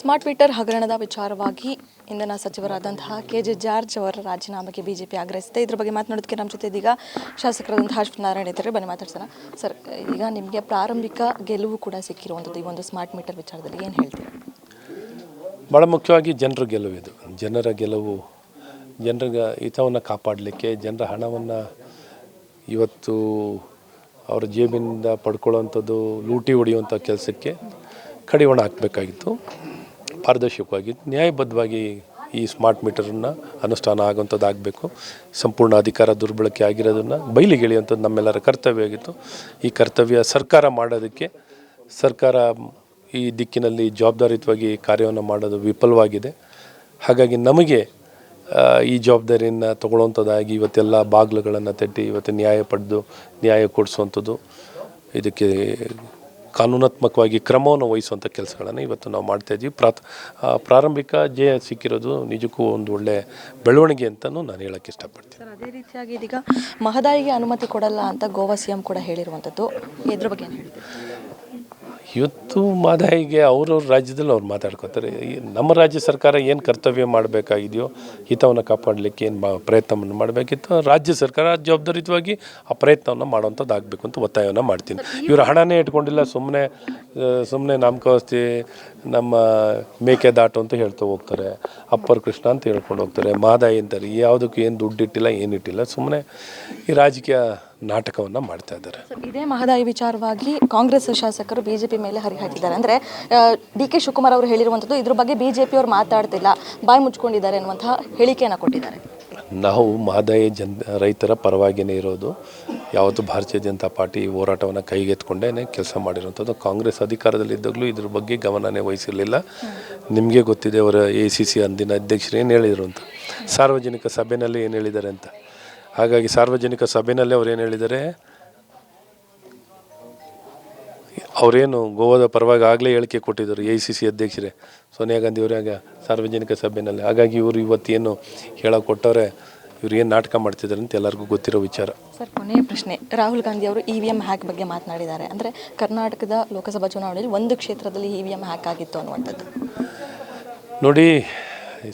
Smart meter ಹಗರಣದ ವಿಚಾರವಾಗಿ ಇಂಧನ ಸಚಿವರಾದಂತಹ ಕೆ ಜೆ ಜಾರ್ಜ್ ಅವರ ರಾಜೀನಾಮೆಗೆ ಬಿಜೆಪಿ ಆಗ್ರಹಿಸಿದೆ ಇದ್ರ ಬಗ್ಗೆ ಮಾತನಾಡೋದಕ್ಕೆ ನಮ್ಮ ಜೊತೆ ಇದೀಗ ಶಾಸಕರಾದಂತಹ ಅಶ್ವನಾರಾಯಣ ಇದ್ದಾರೆ. ಬನ್ನಿ ಮಾತಾಡ್ಸೋಣ. ಸರ್, ಈಗ ನಿಮಗೆ ಪ್ರಾರಂಭಿಕ ಗೆಲುವು ಕೂಡ ಸಿಕ್ಕಿರುವಂಥದ್ದು ಈ ಒಂದು ಸ್ಮಾರ್ಟ್ ಮೀಟರ್ ವಿಚಾರದಲ್ಲಿ ಏನು ಹೇಳ್ತೀರಿ? ಭಾಳ ಮುಖ್ಯವಾಗಿ ಜನರ ಗೆಲುವು ಇದು. ಜನರ ಗೆಲುವು, ಜನರ ಹಿತವನ್ನು ಕಾಪಾಡಲಿಕ್ಕೆ, ಜನರ ಹಣವನ್ನು ಇವತ್ತು ಅವರ ಜೇಬಿನಿಂದ ಪಡ್ಕೊಳ್ಳೋವಂಥದ್ದು, ಲೂಟಿ ಹೊಡೆಯುವಂಥ ಕೆಲಸಕ್ಕೆ ಕಡಿವಾಣ ಹಾಕಬೇಕಾಗಿತ್ತು. ಪಾರದರ್ಶಕವಾಗಿ, ನ್ಯಾಯಬದ್ಧವಾಗಿ ಈ ಸ್ಮಾರ್ಟ್ ಮೀಟರನ್ನು ಅನುಷ್ಠಾನ ಆಗುವಂಥದ್ದಾಗಬೇಕು ಸಂಪೂರ್ಣ ಅಧಿಕಾರ ದುರ್ಬಳಕೆ ಆಗಿರೋದನ್ನು ಬಯಲಿಗೆಳೆಯುವಂಥದ್ದು ನಮ್ಮೆಲ್ಲರ ಕರ್ತವ್ಯ ಆಗಿತ್ತು ಈ ಕರ್ತವ್ಯ ಸರ್ಕಾರ ಮಾಡೋದಕ್ಕೆ, ಸರ್ಕಾರ ಈ ದಿಕ್ಕಿನಲ್ಲಿ ಜವಾಬ್ದಾರಿಯುತವಾಗಿ ಕಾರ್ಯವನ್ನು ಮಾಡೋದು ವಿಫಲವಾಗಿದೆ. ಹಾಗಾಗಿ ನಮಗೆ ಈ ಜವಾಬ್ದಾರಿಯನ್ನು ತಗೊಳ್ಳುವಂಥದ್ದಾಗಿ ಇವತ್ತೆಲ್ಲ ಬಾಗಿಲುಗಳನ್ನು ತಟ್ಟಿ, ಇವತ್ತು ನ್ಯಾಯ ಪಡೆದು ನ್ಯಾಯ ಕೊಡಿಸುವಂಥದ್ದು ಇದಕ್ಕೆ ಕಾನೂನಾತ್ಮಕವಾಗಿ ಕ್ರಮವನ್ನು ವಹಿಸುವಂಥ ಕೆಲಸಗಳನ್ನು ಇವತ್ತು ನಾವು ಮಾಡ್ತಾ ಇದ್ದೀವಿ. ಪ್ರಾತ್ ಪ್ರಾರಂಭಿಕ ಜಯ ಸಿಕ್ಕಿರೋದು ನಿಜಕ್ಕೂ ಒಂದು ಒಳ್ಳೆ ಬೆಳವಣಿಗೆ ಅಂತಲೂ ನಾನು ಹೇಳೋಕ್ಕೆ ಇಷ್ಟಪಡ್ತೀನಿ. ಸರ್, ಅದೇ ರೀತಿಯಾಗಿ ಇದೀಗ ಮಹದಾಯಿಗೆ ಅನುಮತಿ ಕೊಡಲ್ಲ ಅಂತ ಗೋವಾ ಸಿ ಎಂ ಕೂಡ ಹೇಳಿರುವಂಥದ್ದು. ಇದ್ರ ಬಗ್ಗೆ ಇವತ್ತು ಮಾದಾಯಿಗೆ ಅವ್ರವ್ರ ರಾಜ್ಯದಲ್ಲಿ ಅವ್ರು ಮಾತಾಡ್ಕೋತಾರೆ. ನಮ್ಮ ರಾಜ್ಯ ಸರ್ಕಾರ ಏನು ಕರ್ತವ್ಯ ಮಾಡಬೇಕಾಗಿದೆಯೋ ಹಿತವನ್ನು ಕಾಪಾಡಲಿಕ್ಕೆ ಏನು ಮಾ ಪ್ರಯತ್ನವನ್ನು ಮಾಡಬೇಕಿತ್ತು ರಾಜ್ಯ ಸರ್ಕಾರ ಜವಾಬ್ದಾರಿಯುತವಾಗಿ ಆ ಪ್ರಯತ್ನವನ್ನು ಮಾಡುವಂಥದ್ದು ಆಗಬೇಕು ಅಂತ ಒತ್ತಾಯವನ್ನು ಮಾಡ್ತೀನಿ. ಇವರು ಹಣನೇ ಇಟ್ಕೊಂಡಿಲ್ಲ ಸುಮ್ಮನೆ ಸುಮ್ಮನೆ ನಾಮಕಾವಸ್ತಿ ನಮ್ಮ ಮೇಕೆ ದಾಟು ಅಂತ ಹೇಳ್ತಾ ಹೋಗ್ತಾರೆ. ಅಪ್ಪರ್ ಕೃಷ್ಣ ಅಂತ ಹೇಳ್ಕೊಂಡು ಹೋಗ್ತಾರೆ. ಮಾದಾಯಿ ಅಂತಾರೆ. ಯಾವುದಕ್ಕೂ ಏನು ದುಡ್ಡಿಟ್ಟಿಲ್ಲ ಏನು ಇಟ್ಟಿಲ್ಲ. ಸುಮ್ಮನೆ ಈ ರಾಜಕೀಯ ನಾಟಕವನ್ನು ಮಾಡ್ತಾ ಇದ್ದಾರೆ. ಇದೇ ಮಹದಾಯಿ ವಿಚಾರವಾಗಿ ಕಾಂಗ್ರೆಸ್ ಶಾಸಕರು ಬಿಜೆಪಿ ಮೇಲೆ ಹರಿಹಾಕಿದ್ದಾರೆ. ಅಂದರೆ ಡಿ ಕೆ ಶಿವಕುಮಾರ್ ಅವರು ಹೇಳಿರುವಂಥದ್ದು ಇದ್ರ ಬಗ್ಗೆ ಬಿಜೆಪಿ ಅವರು ಮಾತಾಡ್ತಿಲ್ಲ. ಬಾಯಿ ಮುಚ್ಕೊಂಡಿದ್ದಾರೆ ಅನ್ನುವಂತಹ ಹೇಳಿಕೆಯನ್ನು ಕೊಟ್ಟಿದ್ದಾರೆ. ನಾವು ಮಹದಾಯಿ ಜನ, ರೈತರ ಪರವಾಗಿಯೇ ಇರೋದು. ಯಾವತ್ತು ಭಾರತೀಯ ಜನತಾ ಪಾರ್ಟಿ ಹೋರಾಟವನ್ನು ಕೈಗೆತ್ಕೊಂಡೇ ಕೆಲಸ ಮಾಡಿರುವಂಥದ್ದು. ಕಾಂಗ್ರೆಸ್ ಅಧಿಕಾರದಲ್ಲಿದ್ದಾಗಲೂ ಇದ್ರ ಬಗ್ಗೆ ಗಮನನೇ ವಹಿಸಿರಲಿಲ್ಲ. ನಿಮಗೆ ಗೊತ್ತಿದೆ ಅವರ ಎ ಸಿ ಸಿ ಅಂದಿನ ಅಧ್ಯಕ್ಷರು ಏನು ಹೇಳಿದರು ಅಂತ. ಸಾರ್ವಜನಿಕ ಸಭೆಯಲ್ಲಿ ಏನು ಹೇಳಿದ್ದಾರೆ ಅಂತ. ಹಾಗಾಗಿ ಸಾರ್ವಜನಿಕ ಸಭೆಯಲ್ಲಿ ಅವ್ರು ಏನು ಹೇಳಿದ್ದಾರೆ? ಅವರೇನು ಗೋವಾದ ಪರವಾಗಿ ಆಗಲೇ ಹೇಳಿಕೆ ಕೊಟ್ಟಿದ್ದರು ಎ ಸಿ ಸಿ ಅಧ್ಯಕ್ಷರೇ. ಸೋನಿಯಾ ಗಾಂಧಿ ಅವರಾಗ ಸಾರ್ವಜನಿಕ ಸಭೆಯಲ್ಲಿ ಹಾಗಾಗಿ ಇವರು ಇವತ್ತೇನು ಹೇಳೋಕೆ ಕೊಟ್ಟವ್ರೆ ಇವ್ರು ಏನು ನಾಟಕ ಮಾಡ್ತಿದ್ದಾರೆ ಅಂತ ಎಲ್ಲರಿಗೂ ಗೊತ್ತಿರೋ ವಿಚಾರ. ಸರ್ ಕೊನೆಯ ಪ್ರಶ್ನೆ. ರಾಹುಲ್ ಗಾಂಧಿ ಅವರು ಇ ವಿ ಎಂ ಹ್ಯಾಕ್ ಬಗ್ಗೆ ಮಾತನಾಡಿದ್ದಾರೆ. ಅಂದರೆ ಕರ್ನಾಟಕದ ಲೋಕಸಭಾ ಚುನಾವಣೆಯಲ್ಲಿ ಒಂದು ಕ್ಷೇತ್ರದಲ್ಲಿ ಇ ವಿ ಎಂ ಹ್ಯಾಕ್ ಆಗಿತ್ತು ಅನ್ನುವಂಥದ್ದು. ನೋಡಿ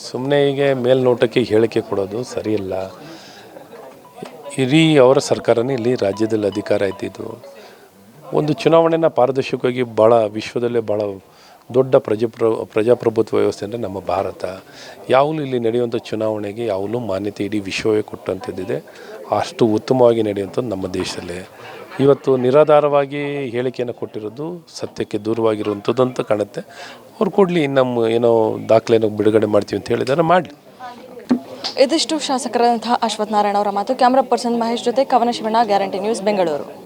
ಸುಮ್ಮನೆ ಹೀಗೆ ಮೇಲ್ನೋಟಕ್ಕೆ ಹೇಳಿಕೆ ಕೊಡೋದು ಸರಿಯಿಲ್ಲ. ಇಡೀ ಅವರ ಸರ್ಕಾರನೇ ಇಲ್ಲಿ ರಾಜ್ಯದಲ್ಲಿ ಅಧಿಕಾರ ಇದ್ದಿದ್ದು ಒಂದು ಚುನಾವಣೆನ ಪಾರದರ್ಶಕವಾಗಿ ಭಾಳ ವಿಶ್ವದಲ್ಲೇ ಭಾಳ ದೊಡ್ಡ ಪ್ರಜಾಪ್ರ ಪ್ರಜಾಪ್ರಭುತ್ವ ವ್ಯವಸ್ಥೆ ಅಂದರೆ ನಮ್ಮ ಭಾರತ. ಯಾವಾಗಲೂ ಇಲ್ಲಿ ನಡೆಯುವಂಥ ಚುನಾವಣೆಗೆ ಯಾವಾಗಲೂ ಮಾನ್ಯತೆ ಇಡೀ ವಿಶ್ವವೇ ಕೊಟ್ಟಂಥದ್ದಿದೆ. ಅಷ್ಟು ಉತ್ತಮವಾಗಿ ನಡೆಯುವಂಥದ್ದು ನಮ್ಮ ದೇಶದಲ್ಲೇ. ಇವತ್ತು ನಿರಾಧಾರವಾಗಿ ಹೇಳಿಕೆಯನ್ನು ಕೊಟ್ಟಿರೋದು ಸತ್ಯಕ್ಕೆ ದೂರವಾಗಿರುವಂಥದ್ದು ಅಂತ ಕಾಣುತ್ತೆ. ಅವ್ರು ಕೊಡಲಿ ನಮ್ಮ ಏನೋ ದಾಖಲೆಯನ್ನು ಬಿಡುಗಡೆ ಮಾಡ್ತೀವಿ ಅಂತ ಹೇಳಿದಾರೆ ಮಾಡಲಿ. ಇದಿಷ್ಟು ಶಾಸಕರಾದಂತಹ ಅಶ್ವಥ್ ನಾರಾಯಣ ಅವರ ಮಾತು. ಕ್ಯಾಮ್ರಾ ಪರ್ಸನ್ ಮಹೇಶ್ ಜೊತೆ Kavana Shivanna, guarantee news, Bengaluru.